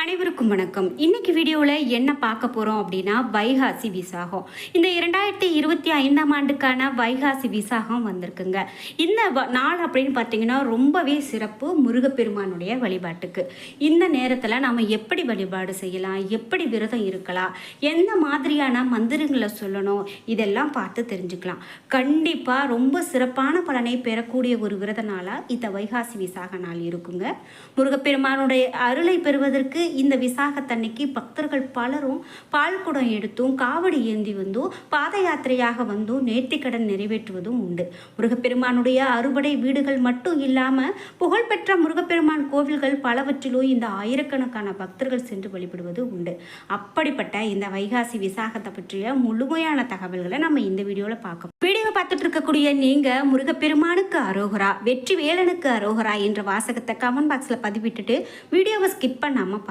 அனைவருக்கும் வணக்கம். இன்னைக்கு வீடியோவில் என்ன பார்க்க போகிறோம் அப்படின்னா வைகாசி விசாகம். இந்த இரண்டாயிரத்தி இருபத்தி ஐந்தாம் ஆண்டுக்கான வைகாசி விசாகம் வந்திருக்குங்க. இந்த வ- நாள் அப்படின்னு பார்த்தீங்கன்னா ரொம்பவே சிறப்பு முருகப்பெருமானுடைய வழிபாட்டுக்கு. இந்த நேரத்தில் நம்ம எப்படி வழிபாடு செய்யலாம்? எப்படி விரதம் இருக்கலாம்? எந்த மாதிரியான மந்திரங்களை சொல்லணும்? இதெல்லாம் பார்த்து தெரிஞ்சுக்கலாம். கண்டிப்பாக ரொம்ப சிறப்பான பலனை பெறக்கூடிய ஒரு விரத நாளாக இந்த வைகாசி விசாக நாள் இருக்குங்க. முருகப்பெருமானுடைய அருளை பெறுவதற்கு இந்த விசாகத்தன்னைக்கு பக்தர்கள் பலரும் பால் குடம் எடுத்தும் காவடி ஏந்தி வந்தும் பாத யாத்திரையாக வந்தும் நேர்த்திக்கடன் நிறைவேற்றுவதும் உண்டு. முருகப்பெருமானுடைய அறுபடை வீடுகள் மட்டும் இல்லாமல் புகழ்பெற்ற முருகப்பெருமான் கோவில்கள் பலவற்றிலும் இந்த ஆயிரக்கணக்கான பக்தர்கள் சென்று வழிபடுவது உண்டு. அப்படிப்பட்ட இந்த வைகாசி விசாகத்தை பற்றிய முழுமையான தகவல்களை நம்ம இந்த வீடியோவில் பார்க்க வீடியோ பார்த்துட்டு இருக்கக்கூடிய நீங்க முருகப்பெருமானுக்கு அரோகரா வெற்றி வேலனுக்கு அரோகரா என்ற வாசகத்தை கமெண்ட் பாக்ஸில் பதிவிட்டுட்டு வீடியோவை ஸ்கிப் பண்ணாமல்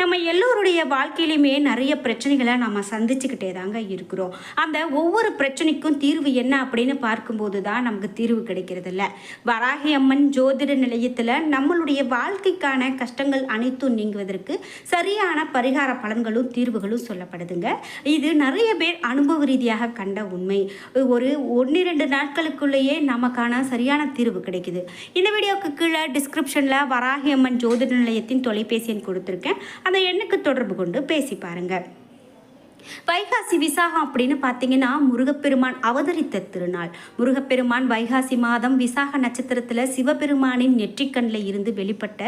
நம்ம எல்லோருடைய வாழ்க்கையிலையுமே நிறைய பிரச்சனைகளை நம்ம சந்திச்சுக்கிட்டே தாங்க இருக்கிறோம். அந்த ஒவ்வொரு பிரச்சனைக்கும் தீர்வு என்ன அப்படின்னு பார்க்கும்போது தான் நமக்கு தீர்வு கிடைக்கிறது இல்லை. வராகி அம்மன் ஜோதிட நிலையத்தில் நம்மளுடைய வாழ்க்கைக்கான கஷ்டங்கள் அனைத்தும் நீங்குவதற்கு சரியான பரிகார பலன்களும் தீர்வுகளும் சொல்லப்படுதுங்க. இது நிறைய பேர் அனுபவ ரீதியாக கண்ட உண்மை. ஒரு ஒன்னிரண்டு நாட்களுக்குள்ளேயே நமக்கான சரியான தீர்வு கிடைக்குது. இந்த வீடியோவுக்கு கீழே டிஸ்கிரிப்ஷனில் வராகி அம்மன் ஜோதிட நிலையத்தின் தொலைபேசி எண் கொடுத்துருக்கேன். அந்த எண்ணுக்கு தொடர்பு கொண்டு பேசி பாருங்க. வைகாசி விசாகம் அப்படின்னு பார்த்தீங்கன்னா முருகப்பெருமான் அவதரித்த திருநாள். முருகப்பெருமான் வைகாசி மாதம் விசாக நட்சத்திரத்தில் சிவபெருமானின் நெற்றிக்கண்ணில் இருந்து வெளிப்பட்ட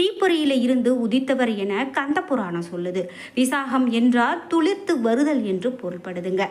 தீப்பொறியில் இருந்து உதித்தவர் என கந்த புராணம் சொல்லுது. விசாகம் என்றால் துளிர்த்து வருதல் என்று பொருள்படுதுங்க.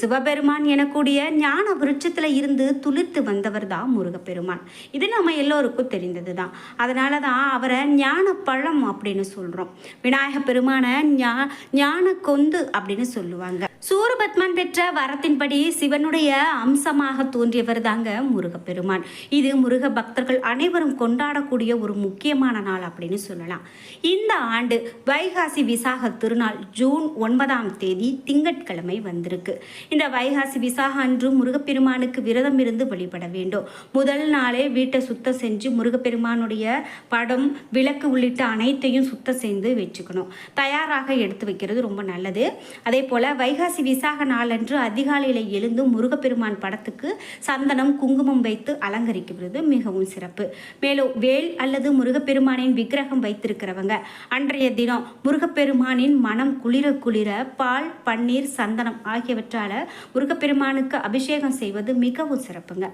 சிவபெருமான் எனக்கூடிய ஞான விருட்சத்தில் இருந்து துளிர்த்து வந்தவர் தான் முருகப்பெருமான். இது நம்ம எல்லோருக்கும் தெரிந்தது தான் அதனால தான் அவரை ஞான பழம் அப்படின்னு சொல்கிறோம் விநாயக பெருமான ஞா ஞான கொந்து அப்படின்னு அப்படின்னு சொல்லுவாங்க. சூரபத்மன் பெற்ற வரத்தின்படி சிவனுடைய அம்சமாக தோன்றியவர் தாங்க முருகப்பெருமான். இது முருக பக்தர்கள் அனைவரும் கொண்டாடக்கூடிய ஒரு முக்கியமான நாள் அப்படின்னு சொல்லலாம். இந்த ஆண்டு வைகாசி விசாக திருநாள் ஜூன் ஒன்பதாம் தேதி திங்கட்கிழமை வந்திருக்கு. இந்த வைகாசி விசாக அன்று முருகப்பெருமானுக்கு விரதம் இருந்து வழிபட வேண்டும். முதல் நாளே வீட்டை சுத்தம் செஞ்சு முருகப்பெருமானுடைய படம் விளக்கு உள்ளிட்ட அனைத்தையும் சுத்தம் செய்து வச்சுக்கணும். தயாராக எடுத்து வைக்கிறது ரொம்ப நல்லது. அதே அதே போல் வைகாசி விசாக நாளன்று அதிகாலையில் எழுந்து முருகப்பெருமான் படத்துக்கு சந்தனம் குங்குமம் வைத்து அலங்கரிக்கிறது. மிகவும் சிறப்பு. மேலும் வேல் அல்லது முருகப்பெருமானின் விக்கிரகம் வைத்திருக்கிறவங்க அன்றைய தினம் முருகப்பெருமானின் மனம் குளிர குளிர பால் பன்னீர் சந்தனம் ஆகியவற்றால் முருகப்பெருமானுக்கு அபிஷேகம் செய்வது மிகவும் சிறப்புங்க.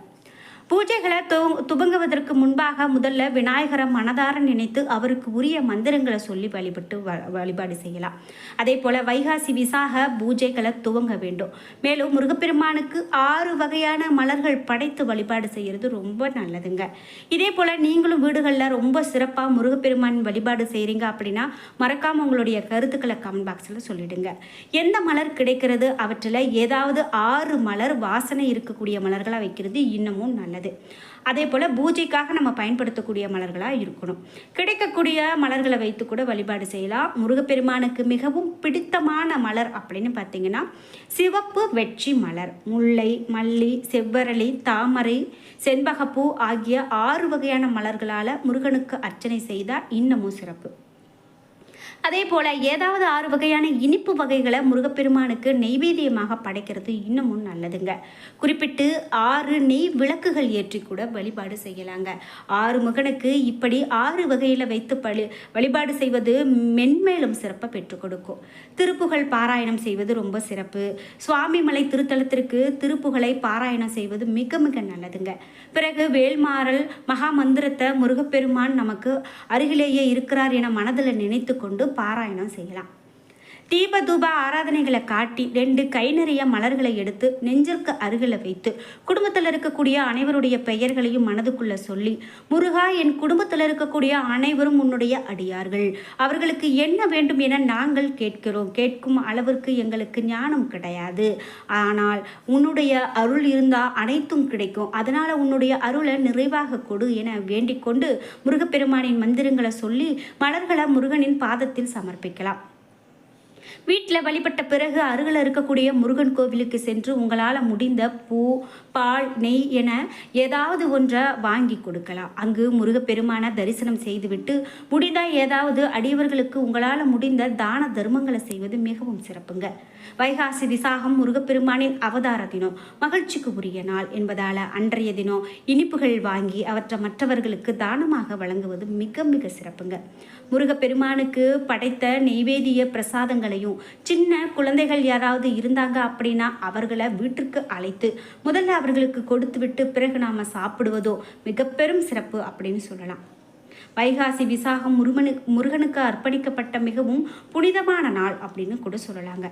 பூஜைகளை து துவங்குவதற்கு முன்பாக முதல்ல விநாயகரை மனதார நினைத்து அவருக்கு உரிய மந்திரங்களை சொல்லி வழிபட்டு வ வழிபாடு செய்யலாம். அதே போல் வைகாசி விசாக பூஜைகளை துவங்க வேண்டும். மேலும் முருகப்பெருமானுக்கு ஆறு வகையான மலர்கள் படைத்து வழிபாடு செய்கிறது ரொம்ப நல்லதுங்க. இதே போல் நீங்களும் வீடுகளில் ரொம்ப சிறப்பாக முருகப்பெருமான் வழிபாடு செய்கிறீங்க அப்படின்னா மறக்காமல் உங்களுடைய கருத்துக்களை கமெண்ட் பாக்ஸில் சொல்லிடுங்க. எந்த மலர் கிடைக்கிறது? அவற்றில் ஏதாவது ஆறு மலர் வாசனை இருக்கக்கூடிய மலர்களாக வைக்கிறது இன்னமும் நல்லது. அதே போல் பூஜைக்காக நம்ம பயன்படுத்தக்கூடிய மலர்களாக இருக்கணும். கிடைக்கக்கூடிய மலர்களை வைத்து கூட வழிபாடு செய்யலாம். முருகப்பெருமானுக்கு மிகவும் பிடித்தமான மலர் அப்படின்னு பார்த்தீங்கன்னா சிவப்பு வெற்றி மலர். முல்லை மல்லி செவ்வரளி தாமரை செண்பகப்பூ ஆகிய ஆறு வகையான மலர்களால் முருகனுக்கு அர்ச்சனை செய்தால் இன்னமும் சிறப்பு. அதே போல் ஏதாவது ஆறு வகையான இனிப்பு வகைகளை முருகப்பெருமானுக்கு நெய்வேத்தியமாக படைக்கிறது இன்னமும் நல்லதுங்க. குறிப்பிட்டு ஆறு நெய் விளக்குகள் ஏற்றி கூட வழிபாடு செய்யலாங்க. ஆறு முகனுக்கு இப்படி ஆறு வகையில் வைத்து பழி வழிபாடு செய்வது மென்மேலும் சிறப்பை பெற்றுக் கொடுக்கும். திருப்புகழ் பாராயணம் செய்வது ரொம்ப சிறப்பு. சுவாமிமலை திருத்தலத்திற்கு திருப்புகழை பாராயணம் செய்வது மிக மிக நல்லதுங்க. பிறகு வேல்மாறல் மகா மந்திரத்தை முருகப்பெருமான் நமக்கு அருகிலேயே இருக்கிறார் என மனதில் நினைத்து கொண்டு பாராயணம் செய்யலாம். தீப தூப ஆராதனைகளை காட்டி ரெண்டு கை நிறைய மலர்களை எடுத்து நெஞ்சிற்கு அருகில் வைத்து குடும்பத்தில் இருக்கக்கூடிய அனைவருடைய பெயர்களையும் மனதுக்குள்ள சொல்லி முருகா என் குடும்பத்தில் இருக்கக்கூடிய அனைவரும் உன்னுடைய அடியார்கள். அவர்களுக்கு என்ன வேண்டும் என நாங்கள் கேட்கிறோம். கேட்கும் அளவிற்கு எங்களுக்கு ஞானம் கிடையாது. ஆனால் உன்னுடைய அருள் இருந்தால் அனைத்தும் கிடைக்கும். அதனால் உன்னுடைய அருளை நிறைவாக கொடு என வேண்டிக் கொண்டு முருகப்பெருமானின் மந்திரங்களை சொல்லி மலர்களை முருகனின் பாதத்தில் சமர்ப்பிக்கலாம். வீட்டில் வழிபட்ட பிறகு அருகில் இருக்கக்கூடிய முருகன் கோவிலுக்கு சென்று உங்களால் முடிந்த பூ பால் நெய் என ஏதாவது ஒன்றை வாங்கி கொடுக்கலாம். அங்கு முருகப்பெருமான தரிசனம் செய்துவிட்டு முடிந்தால் ஏதாவது அடியவர்களுக்கு உங்களால் முடிந்த தான தர்மங்களை செய்வது மிகவும் சிறப்புங்க. வைகாசி விசாகம் முருகப்பெருமானின் அவதார தினம். மகிழ்ச்சிக்கு உரிய நாள் என்பதால் அன்றைய தினம் இனிப்புகள் வாங்கி அவற்றை மற்றவர்களுக்கு தானமாக வழங்குவது மிக மிக சிறப்புங்க. முருகப்பெருமானுக்கு படைத்த நெய்வேதிய பிரசாதங்களையும் சின்ன குழந்தைகள் யாராவது இருந்தாங்க அப்படின்னா அவர்களை வீட்டிற்கு அழைத்து முதல்ல அவர்களுக்கு கொடுத்து விட்டு பிறகு நாம் சாப்பிடுவதோ மிக பெரும் சிறப்பு அப்படின்னு சொல்லலாம். வைகாசி விசாகம் முருகனுக்கு முருகனுக்கு அர்ப்பணிக்கப்பட்ட மிகவும் புனிதமான நாள் அப்படின்னு கூட சொல்லலாங்க.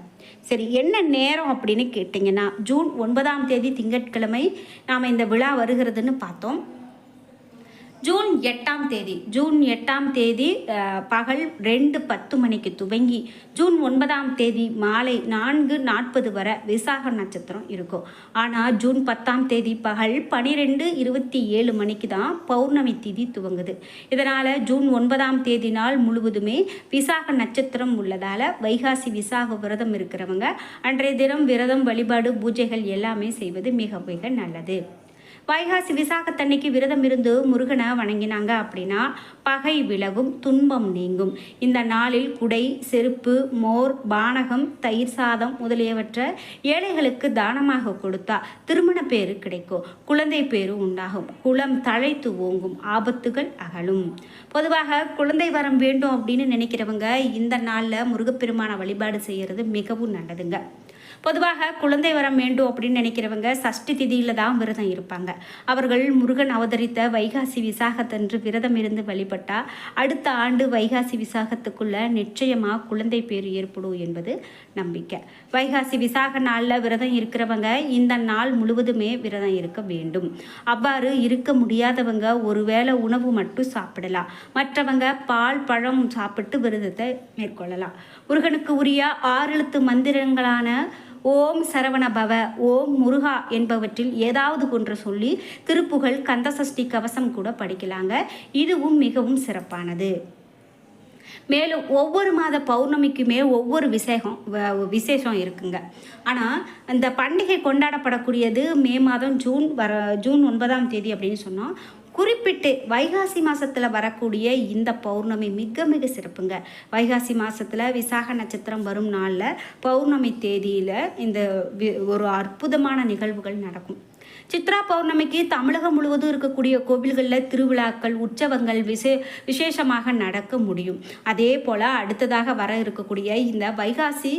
சரி என்ன நேரம் அப்படின்னு கேட்டிங்கன்னா ஜூன் ஒன்பதாம் தேதி திங்கட்கிழமை நாம் இந்த விழா வருகிறதுன்னு பார்த்தோம். ஜூன் எட்டாம் தேதி ஜூன் எட்டாம் தேதி பகல் ரெண்டு பத்து மணிக்கு துவங்கி ஜூன் ஒன்பதாம் தேதி மாலை நான்கு நாற்பது வரை விசாக நட்சத்திரம் இருக்கும். ஆனால் ஜூன் பத்தாம் தேதி பகல் பனிரெண்டு இருபத்தி ஏழு மணிக்கு தான் பௌர்ணமி திதி துவங்குது. இதனால் ஜூன் ஒன்பதாம் தேதி நாள் முழுவதுமே விசாக நட்சத்திரம் உள்ளதால் வைகாசி விசாக விரதம் இருக்கிறவங்க அன்றைய தினம் விரதம் வழிபாடு பூஜைகள் எல்லாமே செய்வது மிக மிக நல்லது. வைகாசி விசாகத்தன்னைக்கு விரதம் இருந்து முருகனை வணங்கினாங்க அப்படின்னா பகை விலகும் துன்பம் நீங்கும். இந்த நாளில் குடை செருப்பு மோர் பானகம் தயிர் சாதம் முதலியவற்றை ஏழைகளுக்கு தானமாக கொடுத்தா திருமண பேரு கிடைக்கும் குழந்தை பேரு உண்டாகும் குளம் தழைத்து ஓங்கும் ஆபத்துகள் அகலும். பொதுவாக குழந்தை வரம் வேண்டும் அப்படின்னு நினைக்கிறவங்க இந்த நாளில் முருகப்பெருமான வழிபாடு செய்கிறது மிகவும் நல்லதுங்க. பொதுவாக குழந்தை வரம் வேண்டும் அப்படின்னு நினைக்கிறவங்க சஷ்டி திதியில் தான் விரதம் இருப்பாங்க. அவர்கள் முருகன் அவதரித்த வைகாசி விசாகத்தன்று விரதம் இருந்து வழிபட்டால் அடுத்த ஆண்டு வைகாசி விசாகத்துக்குள்ள நிச்சயமாக குழந்தை பேர் ஏற்படும் என்பது நம்பிக்கை. வைகாசி விசாக நாளில் விரதம் இருக்கிறவங்க இந்த நாள் முழுவதுமே விரதம் இருக்க வேண்டும். அவ்வாறு இருக்க முடியாதவங்க ஒருவேளை உணவு மட்டும் சாப்பிடலாம். மற்றவங்க பால் பழம் சாப்பிட்டு விரதத்தை மேற்கொள்ளலாம். முருகனுக்கு உரிய ஆறெழுத்து மந்திரங்களான ஓம் சரவண பவ ஓம் முருகா என்பவற்றில் ஏதாவது ஒன்று சொல்லி திருப்புகழ் கந்தசஷ்டி கவசம் கூட படிக்கலாங்க. இதுவும் மிகவும் சிறப்பானது. மேலும் ஒவ்வொரு மாத பௌர்ணமிக்குமே ஒவ்வொரு விசேகம் வ- விசேஷம் இருக்குங்க. ஆனால் இந்த பண்டிகை கொண்டாடப்படக்கூடியது மே மாதம் ஜூன் வர ஜூன் ஒன்பதாம் தேதி அப்படின்னு சொன்னால் குறிப்பிட்டு வைகாசி மாதத்தில் வரக்கூடிய இந்த பௌர்ணமி மிக மிக சிறப்புங்க. வைகாசி மாதத்தில் விசாக நட்சத்திரம் வரும் நாளில் பௌர்ணமி தேதியில் இந்த வி- ஒரு அற்புதமான நிகழ்வுகள் நடக்கும். சித்ரா பௌர்ணமிக்கு தமிழகம் முழுவதும் இருக்கக்கூடிய கோவில்களில் திருவிழாக்கள் உற்சவங்கள் விசே விசேஷமாக நடக்க முடியும். அதே போல் அடுத்ததாக வர இருக்கக்கூடிய இந்த வைகாசி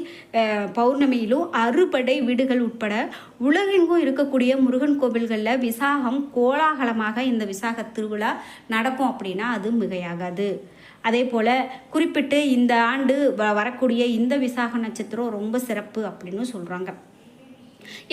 பௌர்ணமியிலும் அறுபடை வீடுகள் உட்பட உலகெங்கும் இருக்கக்கூடிய முருகன் கோவில்களில் விசாகம் கோலாகலமாக இந்த விசாக திருவிழா நடக்கும் அப்படின்னா அது மிகையாகாது. அதே போல் குறிப்பிட்டு இந்த ஆண்டு வ- வரக்கூடிய இந்த விசாக நட்சத்திரம் ரொம்ப சிறப்பு அப்படின்னு சொல்கிறாங்க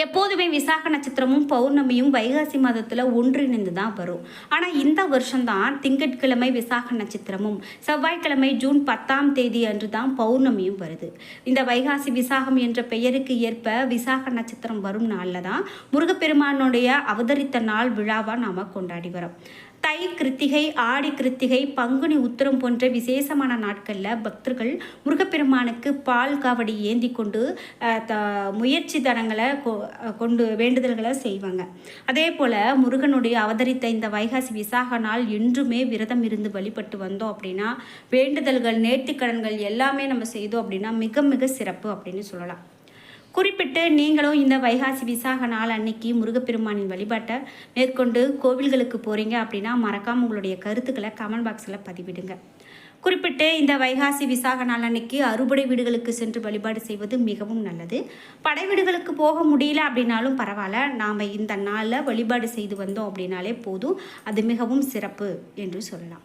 எப்போதுமே விசாக நட்சத்திரமும் பௌர்ணமியும் வைகாசி மாதத்தில் ஒன்றிணைந்து தான் வரும். ஆனால் இந்த வருஷம்தான் திங்கட்கிழமை விசாக நட்சத்திரமும் செவ்வாய்க்கிழமை ஜூன் பத்தாம் தேதி அன்று தான் பௌர்ணமியும் வருது. இந்த வைகாசி விசாகம் என்ற பெயருக்கு ஏற்ப விசாக நட்சத்திரம் வரும் நாளில் தான் முருகப்பெருமானுடைய அவதரித்த நாள் விழாவாக நாம் கொண்டாடி வரோம். தை கிருத்திகை ஆடி கிருத்திகை பங்குனி உத்திரம் போன்ற விசேஷமான நாட்களில் பக்தர்கள் முருகப்பெருமானுக்கு பால் காவடி ஏந்தி கொண்டு த முயற்சி தனங்களை கொ- கொண்டு வேண்டுதல்களை செய்வாங்க. அதே போல் முருகனுடைய அவதரித்த இந்த வைகாசி விசாக நாள் என்றுமே விரதம் இருந்து வழிபட்டு வந்தோம் அப்படின்னா வேண்டுதல்கள் நேர்த்திக்கடன்கள் எல்லாமே நம்ம செய்தோம் அப்படின்னா மிக மிக சிறப்பு அப்படின்னு சொல்லலாம். குறிப்பிட்டு நீங்களும் இந்த வைகாசி விசாக நாள் அன்னைக்கு முருகப்பெருமானின் வழிபாட்டை மேற்கொண்டு கோவில்களுக்கு போகிறீங்க அப்படின்னா மறக்காமல் உங்களுடைய கருத்துக்களை கமெண்ட் பாக்ஸில் பதிவிடுங்க. குறிப்பிட்டு இந்த வைகாசி விசாக நாள் அன்னைக்கு அறுபடை வீடுகளுக்கு சென்று வழிபாடு செய்வது மிகவும் நல்லது. படை வீடுகளுக்கு போக முடியல அப்படின்னாலும் பரவாயில்ல. நாம் இந்த நாளில் வழிபாடு செய்து வந்தோம் அப்படின்னாலே போதும். அது மிகவும் சிறப்பு என்று சொல்லலாம்.